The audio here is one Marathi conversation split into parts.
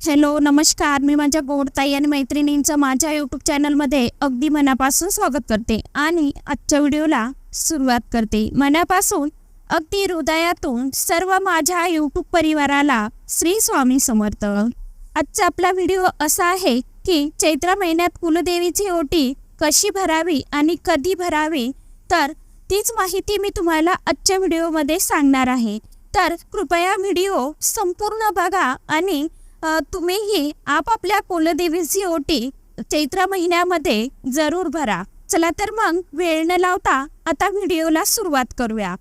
हॅलो नमस्कार. मी माझ्या गोडताई आणि मैत्रिणींचं माझ्या यूट्यूब चॅनलमध्ये अगदी मनापासून स्वागत करते आणि आजच्या व्हिडिओला सुरुवात करते. मनापासून अगदी हृदयातून सर्व माझ्या यूट्यूब परिवाराला श्री स्वामी समर्थ. आजचा आपला व्हिडिओ असा आहे की चैत्र महिन्यात कुलदेवीची ओटी कशी भरावी आणि कधी भरावी तर तीच माहिती मी तुम्हाला आजच्या व्हिडिओमध्ये सांगणार आहे. तर कृपया व्हिडिओ संपूर्ण बघा आणि तुम्हीही आपापल्या कुलदेवीची ओटी चैत्र महिन्यामध्ये जरूर भरा. चला तर मग वेळ न लावता आता व्हिडिओला सुरुवात करूया.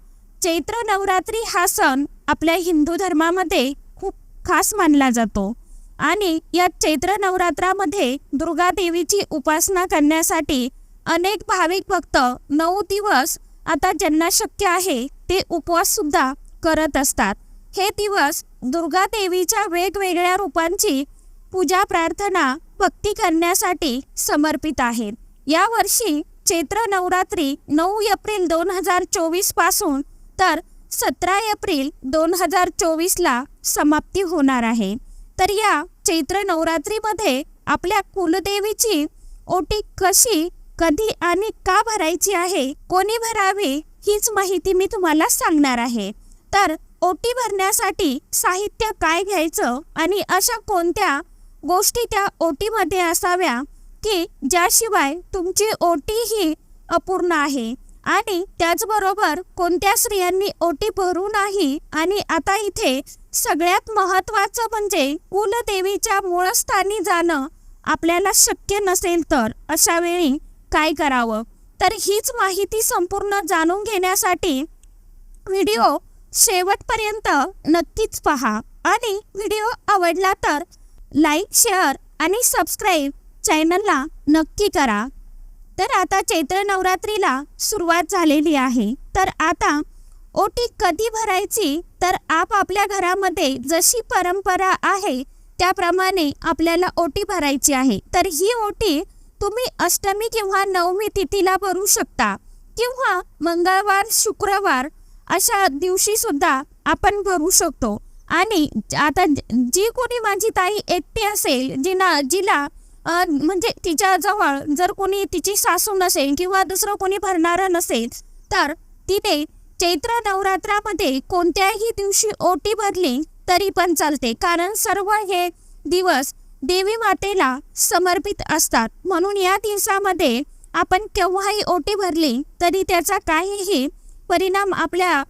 चैत्र नवरात्री हा सण आपल्या हिंदू धर्मामध्ये खूप खास मानला जातो. आणि या चैत्र नवरात्रामध्ये दुर्गा देवीची उपासना करण्यासाठी अनेक भाविक भक्त नऊ दिवस आता ज्यांना शक्य आहे ते उपवास सुद्धा करत असतात. हे दिवस दुर्गा देवीच्या वेगवेगळ्या रूपांची पूजा प्रार्थना भक्ती करण्यासाठी समर्पित आहेत या वर्षी चैत्र नवरात्री नऊ एप्रिल दोन हजार चोवीसपासून तर सतरा एप्रिल दोन हजार चोवीसला समाप्ती होणार आहे. तर या चैत्र नवरात्रीमध्ये आपल्या कुलदेवीची ओटी कशी कधी आणि का भरायची आहे कोणी भरावी हीच माहिती मी तुम्हाला सांगणार आहे. तर ओटी भरण्यासाठी साहित्य काय घ्यायचं आणि अशा कोणत्या गोष्टी त्या ओटीमध्ये असाव्या की ज्याशिवाय तुमची ओटी ही अपूर्ण आहे? आणि त्याचबरोबर कोणत्या स्त्रियांनी ओटी भरू नाही? आणि आता इथे सगळ्यात महत्त्वाचं म्हणजे कुलदेवीच्या मूळस्थानी जाणं आपल्याला शक्य नसेल तर अशा वेळी काय करावं? तर हीच माहिती संपूर्ण जाणून घेण्यासाठी व्हिडिओ शेवटपर्यंत नक्कीच पहा आणि व्हिडिओ आवडला तर लाईक शेअर आणि सबस्क्राईब चॅनलला नक्की करा. तर आता चैत्र नवरात्रीला सुरुवात झालेली आहे. तर आता ओटी कधी भरायची? तर आप आपल्या घरामध्ये जशी परंपरा आहे त्याप्रमाणे आपल्याला ओटी भरायची आहे. तर ही ओटी तुम्ही अष्टमी किंवा नवमी तिथीला भरू शकता किंवा मंगळवार शुक्रवार अशा दिवशी सुद्धा आपण भरू शकतो. आणि आता जी कोणी माझी ताई एकटी असेल जिना जिला म्हणजे तिच्याजवळ जर कोणी तिची सासू नसेल किंवा दुसरं कोणी भरणारं नसेल तर तिने चैत्र नवरात्रामध्ये कोणत्याही दिवशी ओटी भरली तरी पण चालते. कारण सर्व हे दिवस देवी मातेला समर्पित असतात. म्हणून या दिवसामध्ये आपण केव्हाही ओटी भरली तरी त्याचा काहीही परिणाम आपल्या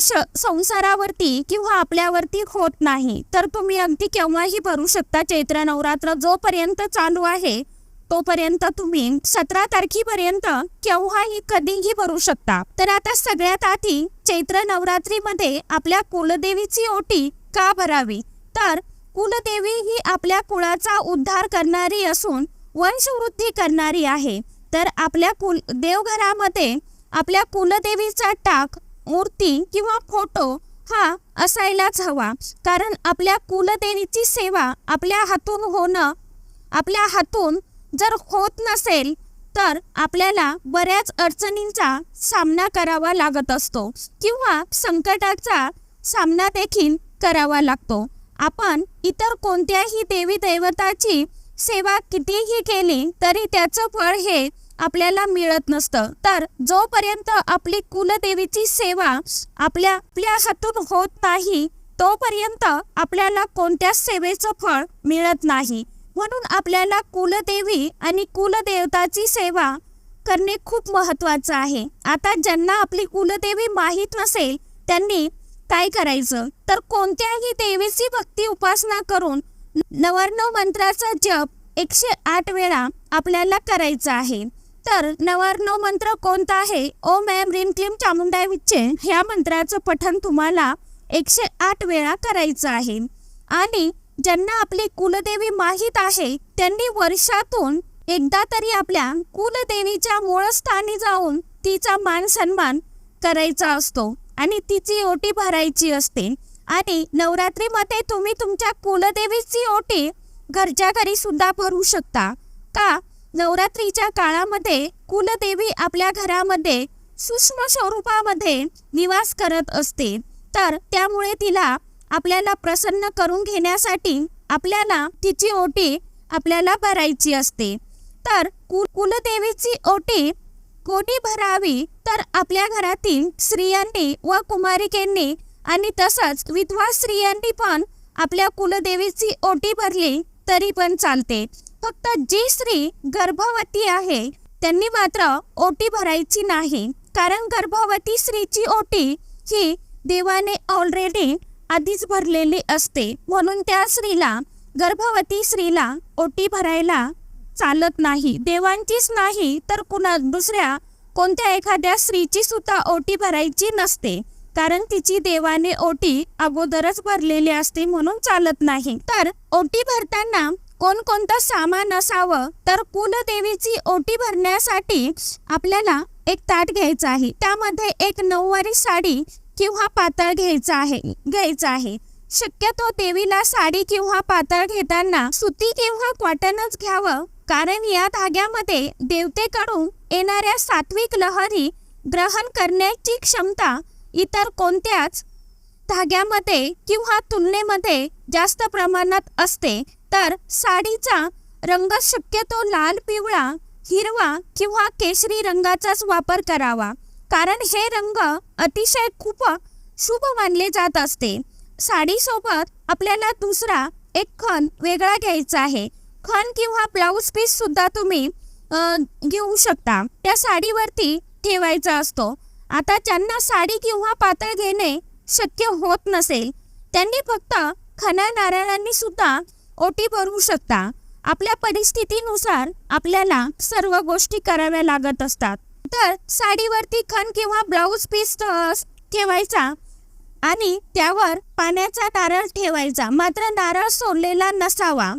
श संसारावरती किंवा आपल्यावरती होत नाही. तर तुम्ही अगदी केव्हाही भरू शकता चैत्र नवरात्र जोपर्यंत चालू आहे तोपर्यंत तुम्ही सतरा तारखेपर्यंत केव्हाही कधीही भरू शकता. तर आता सगळ्यात आधी चैत्र नवरात्रीमध्ये आपल्या कुलदेवीची ओटी का भरावी? तर कुलदेवी ही आपल्या कुळाचा उद्धार करणारी असून वंशवृद्धी करणारी आहे. तर आपल्या कुल देवघरामध्ये आपल्या कुलदेवीचा टाक मूर्ती किंवा फोटो हा असायलाच हवा. कारण आपल्या कुलदेवीची सेवा आपल्या हातून होणं आपल्या हातून जर होत नसेल तर आपल्याला बऱ्याच अडचणींचा सामना करावा लागत असतो किंवा संकटाचा सामना देखील करावा लागतो. आपण इतर कोणत्याही देवी दैवताची सेवा कितीही केली तरी त्याचं फळ हे आपल्याला मिळत नसतं. तर जोपर्यंत आपली कुलदेवीची सेवा आपल्या आपल्या हातून होत नाही तोपर्यंत आपल्याला कोणत्याच सेवेचं फळ मिळत नाही. म्हणून आपल्याला कुलदेवी आणि कुलदेवताची सेवा करणे खूप महत्त्वाचं आहे. आता ज्यांना आपली कुलदेवी माहीत नसेल त्यांनी काय करायचं? तर कोणत्याही देवीची भक्ती उपासना करून नवरनव मंत्राचा जप एकशे आठ वेळा आपल्याला करायचा आहे. तर नवरनव मंत्र कोणता आहे? ओम ऐम ह्रीम क्लीम चामुंडाय विच्चे ह्या मंत्राचं पठण तुम्हाला एकशे आठ वेळा करायचं आहे. आणि ज्यांना आपली कुलदेवी माहीत आहे त्यांनी वर्षातून एकदा तरी आपल्या कुलदेवीच्या मूळस्थानी जाऊन तिचा मान सन्मान करायचा असतो आणि तिची ओटी भरायची असते. आणि नवरात्रीमध्ये तुम्ही तुमच्या कुलदेवीची ओटी घरच्या घरी सुद्धा भरू शकता. का? नवरात्रीच्या काळामध्ये कुलदेवी आपल्या घरामध्ये सूक्ष्म स्वरूपामध्ये निवास करत असते. तर त्यामुळे तिला आपल्याला प्रसन्न करून घेण्यासाठी आपल्याला तिची ओटी आपल्याला भरायची असते. तर कुल कुलदेवीची ओटी कोणी भरावी तर आपल्या घरातील स्त्रियांनी व कुमारिकेंनी आणि तसंच विधवा स्त्रियांनी पण आपल्या कुलदेवीची ओटी भरली तरी पण चालते. फक्त जी स्त्री गर्भवती आहे त्यांनी मात्र ओटी भरायची नाही. कारण गर्भवती स्त्रीची ओटी ही देवाने ऑलरेडी आधीच भरलेली असते. म्हणून त्या स्त्रीला गर्भवती स्त्रीला ओटी भरायला चालत नाही. देवांचीच नाही तर कुणा दुसऱ्या कोणत्या एखाद्या स्त्रीची सुद्धा ओटी भरायची नसते. कारण तिची देवाने ओटी अगोदरच भरलेली असते म्हणून चालत नाही. तर ओटी भरताना कोणकोणतं सामान असावं तर कुलदेवीची ओटी भरण्यासाठी आपल्याला एक ताट घ्यायचं आहे. त्यामध्ये एक नऊवारी साडी किंवा पातळ घ्यायचं आहे घ्यायचं आहे. शक्यतो देवीला साडी किंवा पातळ घेताना सुती किंवा कॉटनच घ्यावं कारण या धाग्यामध्ये देवतेकडून येणाऱ्या सात्विक लहरी ग्रहण करण्याची क्षमता इतर कोणत्याच धाग्यामध्ये किंवा तुलनेमध्ये जास्त प्रमाणात असते. तर साडीचा रंग शक्यतो लाल पिवळा हिरवा किंवा केशरी रंगाचाच वापर करावा. कारण हे रंग अतिशय खूप शुभ मानले जात असते. साडीसोबत आपल्याला दुसरा एक खण वेगळा घ्यायचा आहे. खण किंवा ब्लाऊज पीस सुद्धा तुम्ही घेऊ शकता. त्या साडीवरती ठेवायचा असतो. आता ज्यांना साडी किंवा पातळ घेणे शक्य होत नसेल त्यांनी फक्त खणा नारळांनी सुद्धा ओटी भरू शकता. आपल्या परिस्थितीनुसार आपल्याला सर्व गोष्टी कराव्या लागत असतात. तर साडीवरती खण किंवा ब्लाऊज पीस ठेवायचा आणि त्यावर पाण्याचा नारळ ठेवायचा. मात्र नारळ सोडलेला नसावा.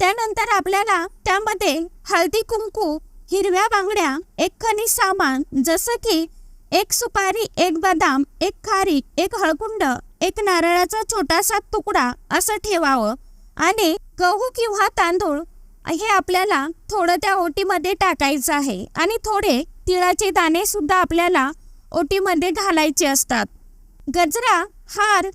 त्यानंतर आपल्याला त्यामध्ये हळदी कुंकू हिरव्या बांगड्या एक खनी सामान जसं की एक सुपारी एक बदाम एक खारी एक हळकुंड एक नारळाचा छोटासा तुकडा असं ठेवावं. आणि गहू किंवा तांदूळ हे आपल्याला थोडं त्या ओटीमध्ये टाकायचं आहे. आणि थोडे तिळाचे दाणे सुद्धा आपल्याला ओटीमध्ये घालायचे असतात. गजरा हार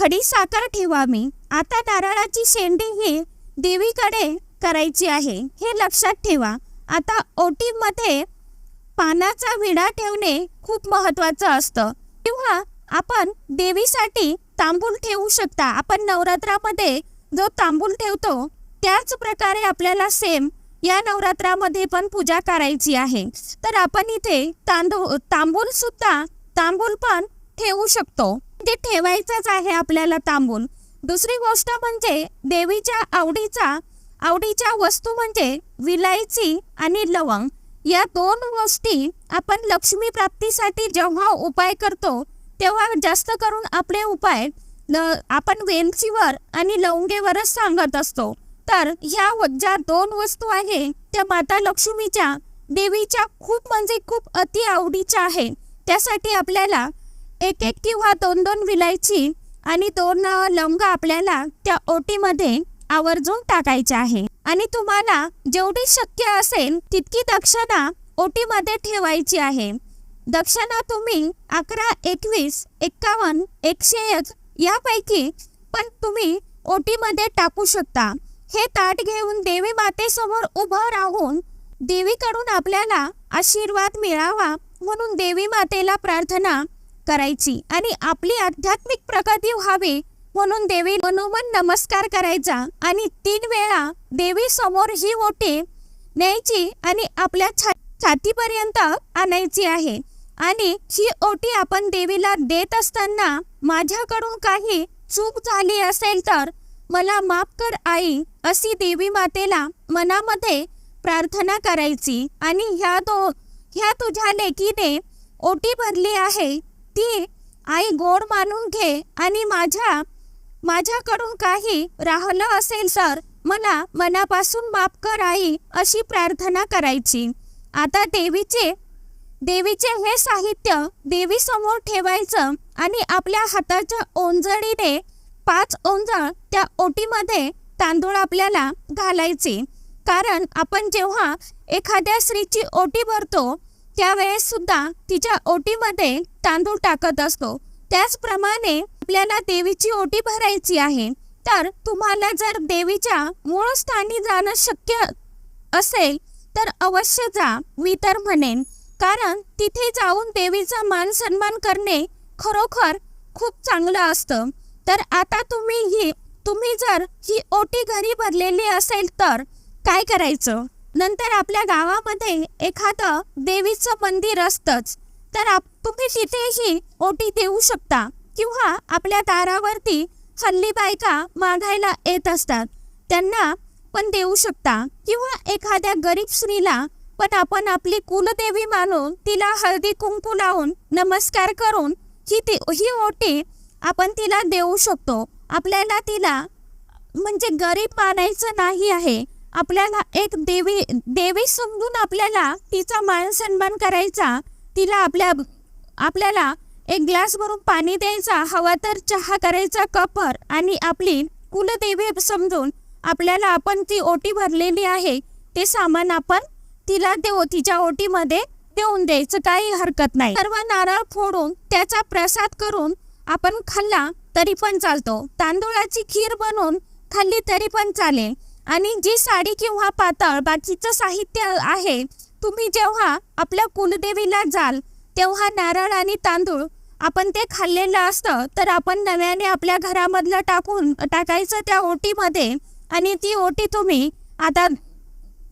खडी साखर ठेवा मी आता नारळाची शेंडी ही देवीकडे करायची आहे. हे लक्षात ठेवा. आता ओटीमध्ये पानाचा विडा ठेवणे खूप महत्वाचं असतं. किंवा आपण देवीसाठी तांबूल ठेवू शकता. आपण नवरात्रामध्ये जो तांबूल ठेवतो त्याच प्रकारे आपल्याला सेम या नवरात्रामध्ये पण पूजा करायची आहे. तर आपण इथे तांदूळ तांबूल सुद्धा तांबूल पण ठेवू शकतो. ते ठेवायचंच आहे आपल्याला तांबूल. दुसरी गोष्ट म्हणजे देवीच्या आवडीचा आवडीच्या वस्तू म्हणजे विलायची आणि लवंग. या दोन गोष्टी आपण लक्ष्मी प्राप्तीसाठी जेव्हा उपाय करतो तेव्हा जास्त करून आपले उपाय आपण वेलचीवर आणि लवंगेवरच सांगत असतो. तर ह्या ज्या दोन वस्तू आहे. त्या माता लक्ष्मीच्या देवीच्या खूप म्हणजे खूप अति आवडीच्या आहे. त्यासाठी आपल्याला एक एक किंवा दोन दोन विलायची आणि दोन लवंग आपल्याला त्या ओटीमध्ये आवर्जून टाकायचे आहे. आणि तुम्हाला जेवढी शक्य असेल तितकी दक्षिणा ओटीमध्ये ठेवायची आहे. दक्षिणा तुम्ही अकरा एकवीस एक्कावन्न एकशे एक यापैकी पण तुम्ही ओटीमध्ये टाकू शकता. हे ताट घेऊन देवी मातेसमोर उभं राहून देवीकडून आपल्याला आशीर्वाद मिळावा म्हणून देवी मातेला प्रार्थना करायची आणि आपली आध्यात्मिक प्रगती व्हावी म्हणून देवी मनोमन नमस्कार करायचा आणि तीन वेळा देवी समोर ही ओटी न्यायची आणि आपल्या छा छातीपर्यंत आणायची आहे. आणि ही ओटी आपण देवीला देत असताना माझ्याकडून काही चूक झाली असेल तर मला माफ कर आई अशी देवी मातेला मनामध्ये प्रार्थना करायची. आणि ह्या दो ह्या तुझ्या लेकीने ओटी भरली आहे ती आई गोड मानून घे आणि माझ्या माझ्याकडून काही राहिलं असेल तर मला मनापासून माफ कर आई अशी प्रार्थना करायची. आता देवीचे देवीचे हे साहित्य देवी समोर ठेवायचं आणि आपल्या हाताच्या ओंजळीने पाच ओंजळ त्या ओटीमध्ये तांदूळ आपल्याला घालायचे. कारण आपण जेव्हा एखाद्या स्त्रीची ओटी भरतो त्यावेळेस सुद्धा तिच्या ओटीमध्ये तांदूळ टाकत असतो. त्याचप्रमाणे आपल्याला देवीची ओटी भरायची आहे तर तुम्हाला जर देवीच्या मूळ स्थानी जाणं शक्य असेल तर अवश्य जा मी तर म्हणेन. कारण तिथे जाऊन देवीचा मान सन्मान करणे खरोखर खूप चांगलं असतं. तर आता तुम्ही ही तुम्ही जर ही ओटी घरी भरलेली असेल तर काय करायचं? नंतर आपल्या गावामध्ये एखादं देवीचं मंदिर असतंच. तर आप तुम्ही तिथेही ओटी देऊ शकता किंवा आपल्या दारावरती हल्ली बायका मागायला येत असतात. त्यांना पण देऊ शकता किंवा एखाद्या गरीब स्त्रीला पण आपण आपली कुलदेवी मानून तिला हळदी कुंकू लावून नमस्कार करून ही ती ही ओटी आपण तिला देऊ शकतो. आपल्याला तिला म्हणजे गरीब मानायचं नाही आहे. आपल्याला एक देवी देवी समजून आपल्याला तिचा मान सन्मान करायचा. तिला आपल्या आपल्याला एक ग्लास भरून पाणी द्यायचा हवा तर चहा करायचा कपर आणि आपली कुलदेवी समजून आपल्याला आपण ती ओटी भरलेली आहे. ते सामान आपण तिला देव तिच्या ओटीमध्ये देऊन द्यायचं काही हरकत नाही. सर्व नारळ फोडून त्याचा प्रसाद करून आपण खाल्ला तरी पण चालतो. तांदूळाची खीर बनवून खाल्ली तरी पण चालेल. आणि जी साडी किंवा पातळ बाकीचं साहित्य आहे तुम्ही जेव्हा आपल्या कुलदेवीला जाल तेव्हा नारळ आणि तांदूळ आपण ते खाल्लेलं असतं तर आपण नव्याने आपल्या घरामधलं टाकून टाकायचं त्या ओटीमध्ये. आणि ती ओटी तुम्ही आता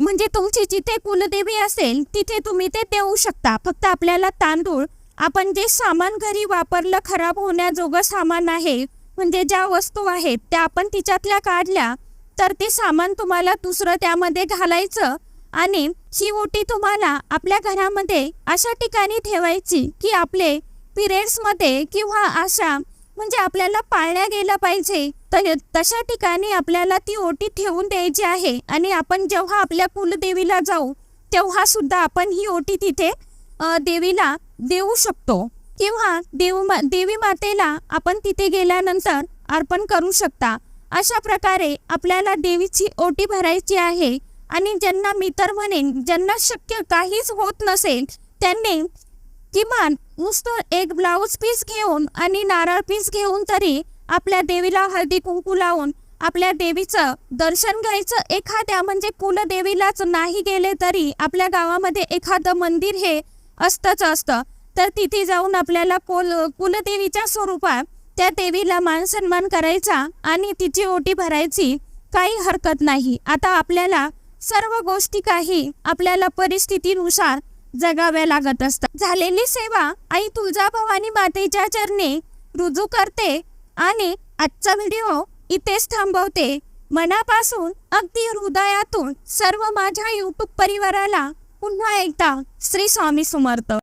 म्हणजे तुमची जिथे कुलदेवी असेल तिथे तुम्ही ते देऊ शकता. फक्त आपल्याला तांदूळ आपण जे सामान घरी वापरलं खराब होण्याजोगं सामान आहे म्हणजे ज्या वस्तू आहेत त्या आपण तिच्यातल्या काढल्या तर ते सामान तुम्हाला दुसरं त्यामध्ये घालायचं आणि ही ओटी तुम्हाला आपल्या घरामध्ये अशा ठिकाणी ठेवायची की आपले पिरियड्समध्ये किंवा अशा म्हणजे आपल्याला पाळल्या गेलं पाहिजे. तर तशा ठिकाणी आपल्याला ती ओटी ठेवून द्यायची आहे आणि आपण जेव्हा आपल्या कुलदेवीला जाऊ तेव्हा सुद्धा आपण ही ओटी तिथे देवीला देऊ शकतो. किंवा देव मा देवी मातेला आपण तिथे गेल्यानंतर अर्पण करू शकता. अशा प्रकारे आपल्याला देवीची ओटी भरायची आहे आणि ज्यांना मी तर म्हणेन ज्यांना शक्य काहीच होत नसेल त्यांनी किमान नुसतं एक ब्लाऊज पीस घेऊन आणि नारळ पीस घेऊन तरी आपल्या देवीला हळदी कुंकू लावून आपल्या देवीचं दर्शन घ्यायचं. एखाद्या म्हणजे कुलदेवीलाच नाही गेले तरी आपल्या गावामध्ये एखादं मंदिर हे असतंच असतं. तर तिथे जाऊन आपल्याला कुल कुलदेवीच्या स्वरूपात त्या देवीला मान सन्मान करायचा आणि तिची ओटी भरायची काही हरकत नाही. आता आपल्याला सर्व गोष्टी काही आपल्याला परिस्थितीनुसार जगाव्या लागत असतात. झालेली सेवा आई तुळजाभवानी मातेच्या चरणी रुजू करते. आणि आजचा व्हिडिओ इथेच थांबवते. मनापासून अगदी हृदयातून सर्व माझ्या युट्यूब परिवाराला पुन्हा एकदा श्री स्वामी समर्थ.